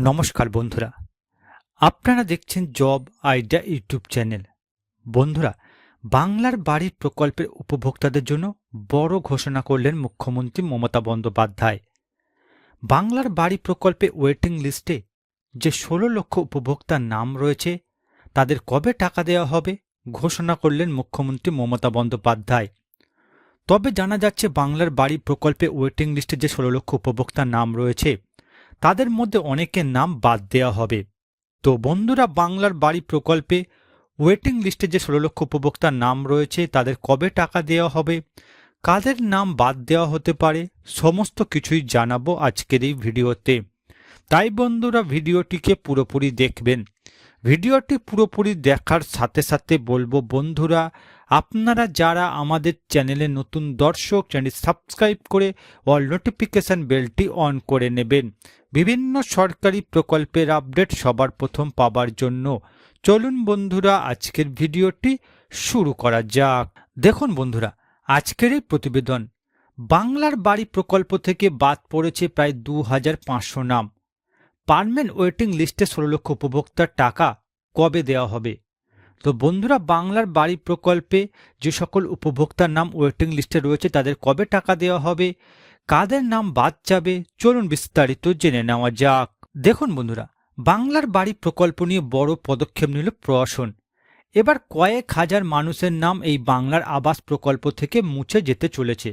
নমস্কার বন্ধুরা। আপনারা দেখছেন জব আইডিয়া ইউটিউব চ্যানেল। বন্ধুরা, বাংলার বাড়ির প্রকল্পের উপভোক্তাদের জন্য বড় ঘোষণা করলেন মুখ্যমন্ত্রী মমতা বন্দ্যোপাধ্যায়। বাংলার বাড়ি প্রকল্পে ওয়েটিং লিস্টে যে ষোলো লক্ষ উপভোক্তার নাম রয়েছে, তাদের কবে টাকা দেওয়া হবে ঘোষণা করলেন মুখ্যমন্ত্রী মমতা বন্দ্যোপাধ্যায়। তবে জানা যাচ্ছে, বাংলার বাড়ি প্রকল্পে ওয়েটিং লিস্টে যে ষোলো লক্ষ উপভোক্তার নাম রয়েছে তাদের মধ্যে অনেকের নাম বাদ দেওয়া হবে। তো বন্ধুরা, বাংলার বাড়ি প্রকল্পে ওয়েটিং লিস্টে যে ষোলো লক্ষ উপভোক্তার নাম রয়েছে, তাদের কবে টাকা দেওয়া হবে, কাদের নাম বাদ দেওয়া হতে পারে, সমস্ত কিছুই জানাব আজকের এই ভিডিওতে। তাই বন্ধুরা, ভিডিওটিকে পুরোপুরি দেখবেন। ভিডিওটি পুরোপুরি দেখার সাথে সাথে বলব, বন্ধুরা, আপনারা যারা আমাদের চ্যানেলে নতুন দর্শক চ্যানেল সাবস্ক্রাইব করে অল নোটিফিকেশন বেলটি অন করে নেবেন। বিভিন্ন সরকারি প্রকল্পের আপডেট সবার প্রথম পাবার জন্য। চলুন বন্ধুরা, আজকের ভিডিওটি শুরু করা যাক। দেখুন বন্ধুরা, আজকের এই প্রতিবেদন। বাংলার বাড়ি প্রকল্প থেকে বাদ পড়েছে প্রায় দু হাজার পাঁচশো নাম। পারমেন্ট ওয়েটিং লিস্টে ষোলো লক্ষ উপভোক্তার টাকা। কবে দেওয়া হবে? তো বন্ধুরা, বাংলার বাড়ি প্রকল্পে যে সকল উপভোক্তার নাম ওয়েটিং লিস্টে রয়েছে, তাদের কবে টাকা দেওয়া হবে? কাদের নাম বাদ যাবে? চলুন বিস্তারিত জেনে নেওয়া যাক। দেখুন বন্ধুরা, বাংলার বাড়ি প্রকল্প নিয়ে বড় পদক্ষেপ নিল প্রশাসন। এবার কয়েক হাজার মানুষের নাম এই বাংলার আবাস প্রকল্প থেকে মুছে যেতে চলেছে।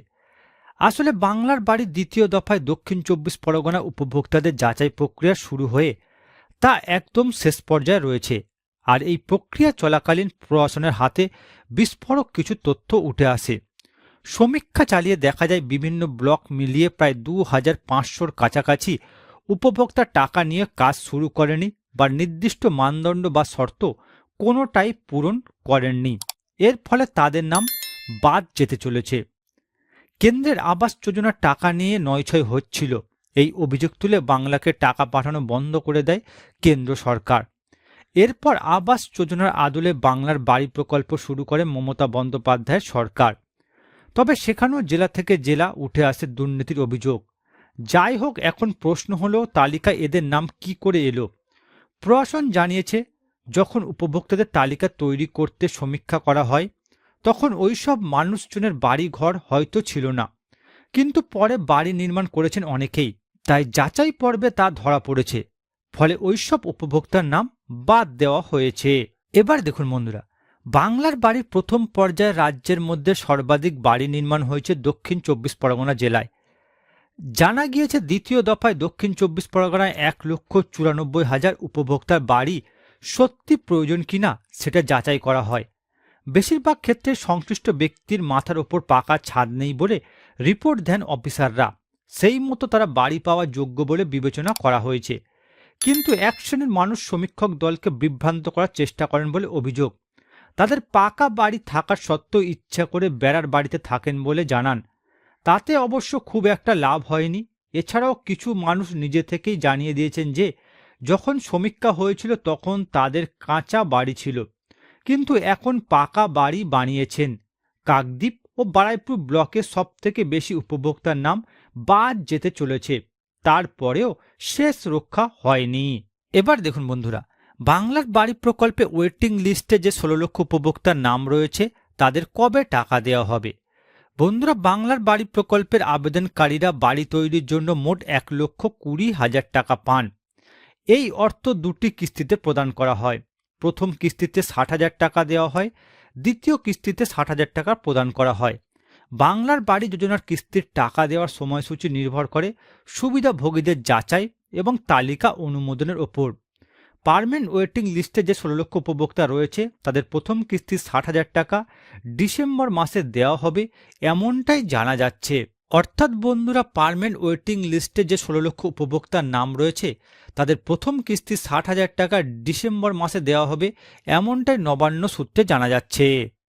আসলে বাংলার বাড়ির দ্বিতীয় দফায় দক্ষিণ চব্বিশ পরগনা উপভোক্তাদের যাচাই প্রক্রিয়া শুরু হয়ে তা একদম শেষ পর্যায়ে রয়েছে। আর এই প্রক্রিয়া চলাকালীন প্রশাসনের হাতে বিস্ফোরক কিছু তথ্য উঠে আসে। সমীক্ষা চালিয়ে দেখা যায় বিভিন্ন ব্লক মিলিয়ে প্রায় দু হাজার পাঁচশোর কাছাকাছি উপভোক্তা টাকা নিয়ে কাজ শুরু করেনি বা নির্দিষ্ট মানদণ্ড বা শর্ত কোনোটাই পূরণ করেননি। এর ফলে তাদের নাম বাদ যেতে চলেছে। কেন্দ্রের আবাস যোজনার টাকা নিয়ে নয়ছয় হচ্ছিল। এই অভিযোগ তুলে বাংলাকে টাকা পাঠানো বন্ধ করে দেয় কেন্দ্র সরকার। এরপর আবাস যোজনার আদলে বাংলার বাড়ি প্রকল্প শুরু করে মমতা বন্দ্যোপাধ্যায়ের সরকার। তবে সেখানেও জেলা থেকে জেলা উঠে আসে দুর্নীতির অভিযোগ। যাই হোক, এখন প্রশ্ন হলো, তালিকায় এদের নাম কি করে এলো? প্রশাসন জানিয়েছে, যখন উপভোক্তাদের তালিকা তৈরি করতে সমীক্ষা করা হয়, তখন ওই সব মানুষজনের বাড়ি ঘর হয়তো ছিল না। কিন্তু পরে বাড়ি নির্মাণ করেছেন অনেকেই, তাই যাচাই পর্বে তা ধরা পড়েছে। ফলে ওইসব উপভোক্তার নাম বাদ দেওয়া হয়েছে। এবার দেখুন বন্ধুরা, বাংলার বাড়ির প্রথম পর্যায়ে রাজ্যের মধ্যে সর্বাধিক বাড়ি নির্মাণ হয়েছে দক্ষিণ চব্বিশ পরগনা জেলায়। জানা গিয়েছে দ্বিতীয় দফায় দক্ষিণ চব্বিশ পরগনায় এক লক্ষ চুরানব্বই হাজার উপভোক্তার বাড়ি সত্যি প্রয়োজন কিনা সেটা যাচাই করা হয়। বেশিরভাগ ক্ষেত্রে সংশ্লিষ্ট ব্যক্তির মাথার ওপর পাকা ছাদ নেই বলে রিপোর্ট দেন অফিসাররা। সেই মতো তারা বাড়ি পাওয়া যোগ্য বলে বিবেচনা করা হয়েছে। কিন্তু এক শ্রেণির মানুষ সমীক্ষক দলকে বিভ্রান্ত করার চেষ্টা করেন বলে অভিযোগ। তাদের পাকা বাড়ি থাকার সত্ত্বেও ইচ্ছা করে বেড়ার বাড়িতে থাকেন বলে জানান। তাতে অবশ্য খুব একটা লাভ হয়নি। এছাড়াও কিছু মানুষ নিজে থেকেই জানিয়ে দিয়েছেন যে, যখন সমীক্ষা হয়েছিল তখন তাদের কাঁচা বাড়ি ছিল। কিন্তু এখন পাকা বাড়ি বানিয়েছেন। কাকদ্বীপ ও বারাইপুর ব্লকে সব থেকে বেশি উপভোক্তার নাম বাদ যেতে চলেছে। তারপরেও শেষ রক্ষা হয়নি। এবার দেখুন বন্ধুরা, বাংলার বাড়ি প্রকল্পে ওয়েটিং লিস্টে যে ষোলো লক্ষ উপভোক্তার নাম রয়েছে, তাদের কবে টাকা দেওয়া হবে? বন্ধুরা, বাংলার বাড়ি প্রকল্পের আবেদনকারীরা বাড়ি তৈরির জন্য মোট এক লক্ষ কুড়ি হাজার টাকা পান। এই অর্থ দুটি কিস্তিতে প্রদান করা হয়। প্রথম কিস্তিতে ষাট হাজার টাকা দেওয়া হয়, দ্বিতীয় কিস্তিতে ষাট হাজার টাকা প্রদান করা হয়। বাংলার বাড়ি যোজনার কিস্তির টাকা দেওয়ার সময়সূচি নির্ভর করে সুবিধাভোগীদের যাচাই এবং তালিকা অনুমোদনের ওপর। পারমেন্ট ওয়েটিং লিস্টে যে ষোলো লক্ষ উপভোক্তা রয়েছে, তাদের প্রথম কিস্তি ষাট হাজার টাকা, ডিসেম্বর মাসে দেওয়া হবে এমনটাই জানা যাচ্ছে। অর্থাৎ বন্ধুরা পারমেন্ট ওয়েটিং লিস্টে যে ষোলো লক্ষ উপভোক্তার নাম রয়েছে, তাদের প্রথম কিস্তি ষাট হাজার টাকা ডিসেম্বর মাসে দেওয়া হবে এমনটাই নবান্ন সূত্রে জানা যাচ্ছে।